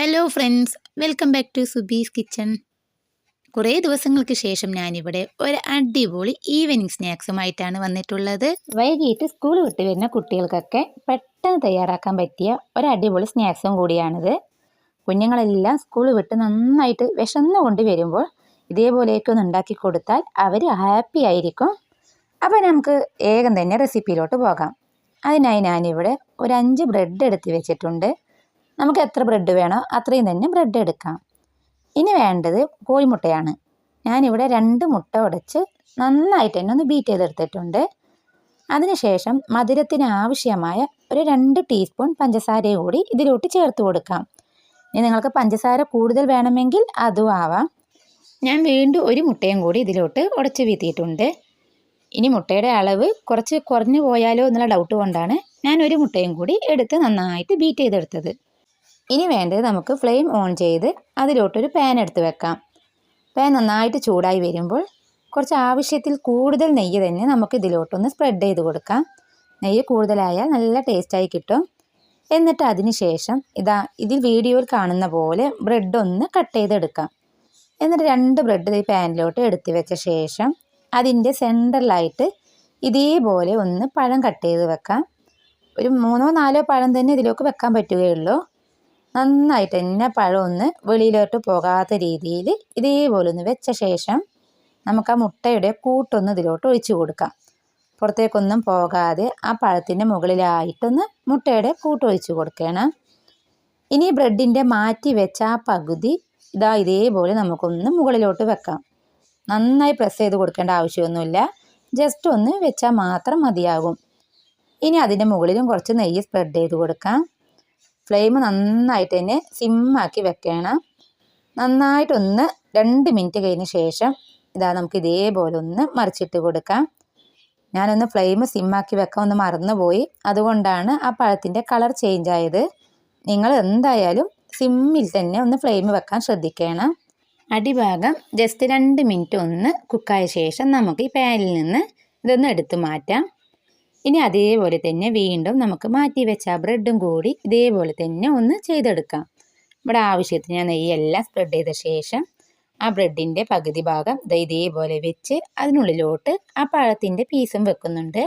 Hello friends welcome back to Subi's kitchen കുറേ ദിവസങ്ങൾക്ക് ശേഷം ഞാനിവിടെ ഒരു അടിപൊളി ഈവനിങ് സ്നാക്സുമായിട്ടാണ് വന്നിട്ടുള്ളത്. വൈകിട്ട് സ്കൂൾ വിട്ട് വരുന്ന കുട്ടികൾക്കൊക്കെ പെട്ടെന്ന് തയ്യാറാക്കാൻ പറ്റിയ ഒരു അടിപൊളി സ്നാക്സും കൂടിയാണിത്. കുഞ്ഞുങ്ങളെല്ലാം സ്കൂൾ വിട്ട് നന്നായിട്ട് വിശന്നുകൊണ്ട് വരുമ്പോൾ ഇതേപോലെയൊക്കെ ഒന്ന് ഉണ്ടാക്കി കൊടുത്താൽ അവർ ഹാപ്പി ആയിരിക്കും. അപ്പോൾ നമുക്ക് ഏകം തന്നെ റെസിപ്പിയിലോട്ട് പോകാം. അതിനായി ഞാനിവിടെ ഒരു അഞ്ച് ബ്രെഡ് എടുത്ത് വെച്ചിട്ടുണ്ട്. നമുക്ക് എത്ര ബ്രെഡ് വേണോ അത്രയും തന്നെ ബ്രെഡ് എടുക്കാം. ഇനി വേണ്ടത് കോഴിമുട്ടയാണ്. ഞാനിവിടെ രണ്ട് മുട്ട ഉടച്ച് നന്നായിട്ട് തന്നെ ഒന്ന് ബീറ്റ് ചെയ്തെടുത്തിട്ടുണ്ട്. അതിനുശേഷം മധുരത്തിന് ആവശ്യമായ ഒരു രണ്ട് ടീസ്പൂൺ പഞ്ചസാരയും കൂടി ഇതിലോട്ട് ചേർത്ത് കൊടുക്കാം. ഇനി നിങ്ങൾക്ക് പഞ്ചസാര കൂടുതൽ വേണമെങ്കിൽ അതും ആവാം. ഞാൻ വീണ്ടും ഒരു മുട്ടയും കൂടി ഇതിലോട്ട് ഉടച്ച് വീത്തിയിട്ടുണ്ട്. ഇനി മുട്ടയുടെ അളവ് കുറച്ച് കുറഞ്ഞു പോയാലോ എന്നുള്ള ഡൗട്ട് കൊണ്ടാണ് ഞാൻ ഒരു മുട്ടയും കൂടി എടുത്ത് നന്നായിട്ട് ബീറ്റ് ചെയ്തെടുത്തത്. ഇനി വേണ്ടത് നമുക്ക് ഫ്ലെയിം ഓൺ ചെയ്ത് അതിലോട്ടൊരു പാൻ എടുത്ത് വെക്കാം. പാൻ നന്നായിട്ട് ചൂടായി വരുമ്പോൾ കുറച്ച് ആവശ്യത്തിൽ കൂടുതൽ നെയ്യ് തന്നെ നമുക്ക് ഇതിലോട്ടൊന്ന് സ്പ്രെഡ് ചെയ്ത് കൊടുക്കാം. നെയ്യ് കൂടുതലായാൽ നല്ല ടേസ്റ്റായി കിട്ടും. എന്നിട്ട് അതിന് ശേഷം ഇതാ ഇതിൽ വീഡിയോയിൽ കാണുന്ന പോലെ ബ്രെഡ് ഒന്ന് കട്ട് ചെയ്തെടുക്കാം. എന്നിട്ട് രണ്ട് ബ്രെഡ് ഈ പാനിലോട്ട് എടുത്ത് വെച്ച ശേഷം അതിന്റെ സെന്ററിലായിട്ട് ഇതേപോലെ ഒന്ന് പഴം കട്ട് ചെയ്ത് വെക്കാം. ഒരു മൂന്നോ നാലോ പഴം തന്നെ ഇതിലേക്ക് വെക്കാൻ പറ്റുകയുള്ളൂ. നന്നായിട്ട് തന്നെ പഴം ഒന്ന് വെളിയിലോട്ട് പോകാത്ത രീതിയിൽ ഇതേപോലെ ഒന്ന് വെച്ച ശേഷം നമുക്ക് ആ മുട്ടയുടെ കൂട്ടൊന്ന് ഇതിലോട്ട് ഒഴിച്ചു കൊടുക്കാം. പുറത്തേക്കൊന്നും പോകാതെ ആ പഴത്തിന്റെ മുകളിലായിട്ടൊന്ന് മുട്ടയുടെ കൂട്ട് കൊടുക്കണം. ഇനി ബ്രെഡിന്റെ മാറ്റി വെച്ച ആ പകുതി ഇതാ ഇതേപോലെ നമുക്കൊന്ന് മുകളിലോട്ട് വെക്കാം. നന്നായി പ്രസ് ചെയ്ത് കൊടുക്കേണ്ട ആവശ്യമൊന്നുമില്ല. ജസ്റ്റ് ഒന്ന് വെച്ചാൽ മാത്രം മതിയാകും. ഇനി അതിന്റെ മുകളിലും കുറച്ച് നെയ്യ് സ്പ്രെഡ് ചെയ്ത് കൊടുക്കാം. ഫ്ലെയിം നന്നായിട്ട് തന്നെ സിമ്മാക്കി വെക്കണം. നന്നായിട്ടൊന്ന് രണ്ട് മിനിറ്റ് കഴിഞ്ഞ ശേഷം ഇതാ നമുക്ക് ഇതേപോലെ ഒന്ന് മറിച്ചിട്ട് കൊടുക്കാം. ഞാനൊന്ന് ഫ്ലെയിം സിമ്മാക്കി വെക്കാൻ ഒന്ന് മറന്നുപോയി. അതുകൊണ്ടാണ് ആ പഴത്തിന്റെ കളർ ചേഞ്ച് ആയത്. നിങ്ങൾ എന്തായാലും സിമ്മിൽ തന്നെ ഒന്ന് ഫ്ലെയിം വെക്കാൻ ശ്രദ്ധിക്കണം. അടിഭാഗം ജസ്റ്റ് രണ്ട് മിനിറ്റ് ഒന്ന് കുക്കായ ശേഷം നമുക്ക് ഈ പാനിൽ നിന്ന് ഇതൊന്ന് എടുത്ത് മാറ്റാം. ഇനി അതേപോലെ തന്നെ വീണ്ടും നമുക്ക് മാറ്റി വെച്ച ആ ബ്രെഡും കൂടി ഇതേപോലെ തന്നെ ഒന്ന് ചെയ്തെടുക്കാം. ഇവിടെ ആവശ്യത്തിന് ഞാൻ നെയ്യെല്ലാം സ്പ്രെഡ് ചെയ്ത ശേഷം ആ ബ്രെഡിന്റെ പകുതി ഭാഗം ഇത് ഇതേപോലെ വെച്ച് അതിനുള്ളിലോട്ട് ആ പഴത്തിന്റെ പീസും വെക്കുന്നുണ്ട്.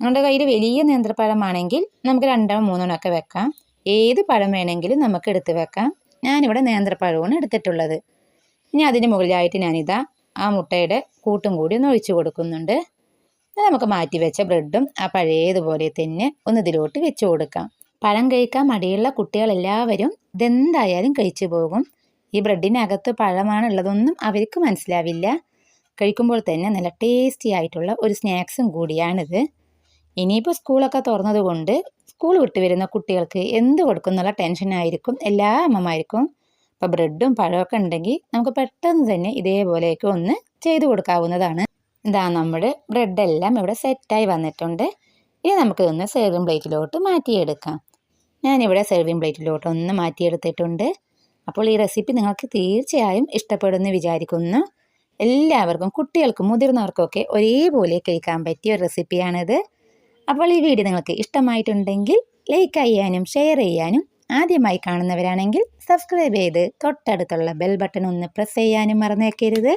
നമ്മുടെ കയ്യിൽ വലിയ നേന്ത്രപ്പഴമാണെങ്കിൽ നമുക്ക് രണ്ടോ മൂന്നോ ഒക്കെ വെക്കാം. ഏത് പഴം വേണമെങ്കിലും നമുക്ക് എടുത്ത് വെക്കാം. ഞാനിവിടെ നേന്ത്രപ്പഴമാണ് എടുത്തിട്ടുള്ളത്. ഇനി അതിന് മുകളിലായിട്ട് ഞാനിതാ ആ മുട്ടയുടെ കൂട്ടും കൂടി ഒന്ന് ഒഴിച്ചു കൊടുക്കുന്നുണ്ട്. നമുക്ക് മാറ്റി വെച്ച ബ്രെഡും ആ പഴയതുപോലെ തന്നെ ഒന്ന് ഇതിലോട്ട് വെച്ച് കൊടുക്കാം. പഴം കഴിക്കാൻ മടിയുള്ള കുട്ടികളെല്ലാവരും ഇതെന്തായാലും കഴിച്ചു പോകും. ഈ ബ്രെഡിനകത്ത് പഴമാണുള്ളതൊന്നും അവർക്ക് മനസ്സിലാവില്ല. കഴിക്കുമ്പോൾ തന്നെ നല്ല ടേസ്റ്റി ആയിട്ടുള്ള ഒരു സ്നാക്സും കൂടിയാണിത്. ഇനിയിപ്പോൾ സ്കൂളൊക്കെ തുറന്നതുകൊണ്ട് സ്കൂൾ വിട്ട് വരുന്ന കുട്ടികൾക്ക് എന്ത് കൊടുക്കുന്നുള്ള ടെൻഷനായിരിക്കും എല്ലാ അമ്മമാർക്കും. അപ്പോൾ ബ്രെഡും പഴമൊക്കെ ഉണ്ടെങ്കിൽ നമുക്ക് പെട്ടെന്ന് തന്നെ ഇതേപോലെയൊക്കെ ഒന്ന് ചെയ്തു കൊടുക്കാവുന്നതാണ്. ഇതാ നമ്മുടെ ബ്രെഡെല്ലാം ഇവിടെ സെറ്റായി വന്നിട്ടുണ്ട്. ഇനി നമുക്ക് ഒന്ന് സെർവിങ് പ്ലേറ്റിലോട്ട് മാറ്റിയെടുക്കാം. ഞാനിവിടെ സെർവിങ് പ്ലേറ്റിലോട്ട് ഒന്ന് മാറ്റിയെടുത്തിട്ടുണ്ട്. അപ്പോൾ ഈ റെസിപ്പി നിങ്ങൾക്ക് തീർച്ചയായും ഇഷ്ടപ്പെടുമെന്ന് വിചാരിക്കുന്നു. എല്ലാവർക്കും കുട്ടികൾക്കും മുതിർന്നവർക്കൊക്കെ ഒരേപോലെ കഴിക്കാൻ പറ്റിയ ഒരു റെസിപ്പിയാണിത് അപ്പോൾ ഈ വീഡിയോ നിങ്ങൾക്ക് ഇഷ്ടമായിട്ടുണ്ടെങ്കിൽ ലൈക്ക് ചെയ്യാനും ഷെയർ ചെയ്യാനും ആദ്യമായി കാണുന്നവരാണെങ്കിൽ സബ്സ്ക്രൈബ് ചെയ്ത് തൊട്ടടുത്തുള്ള ബെൽ ബട്ടൺ ഒന്ന് പ്രസ് ചെയ്യാനും മറന്നേക്കരുത്.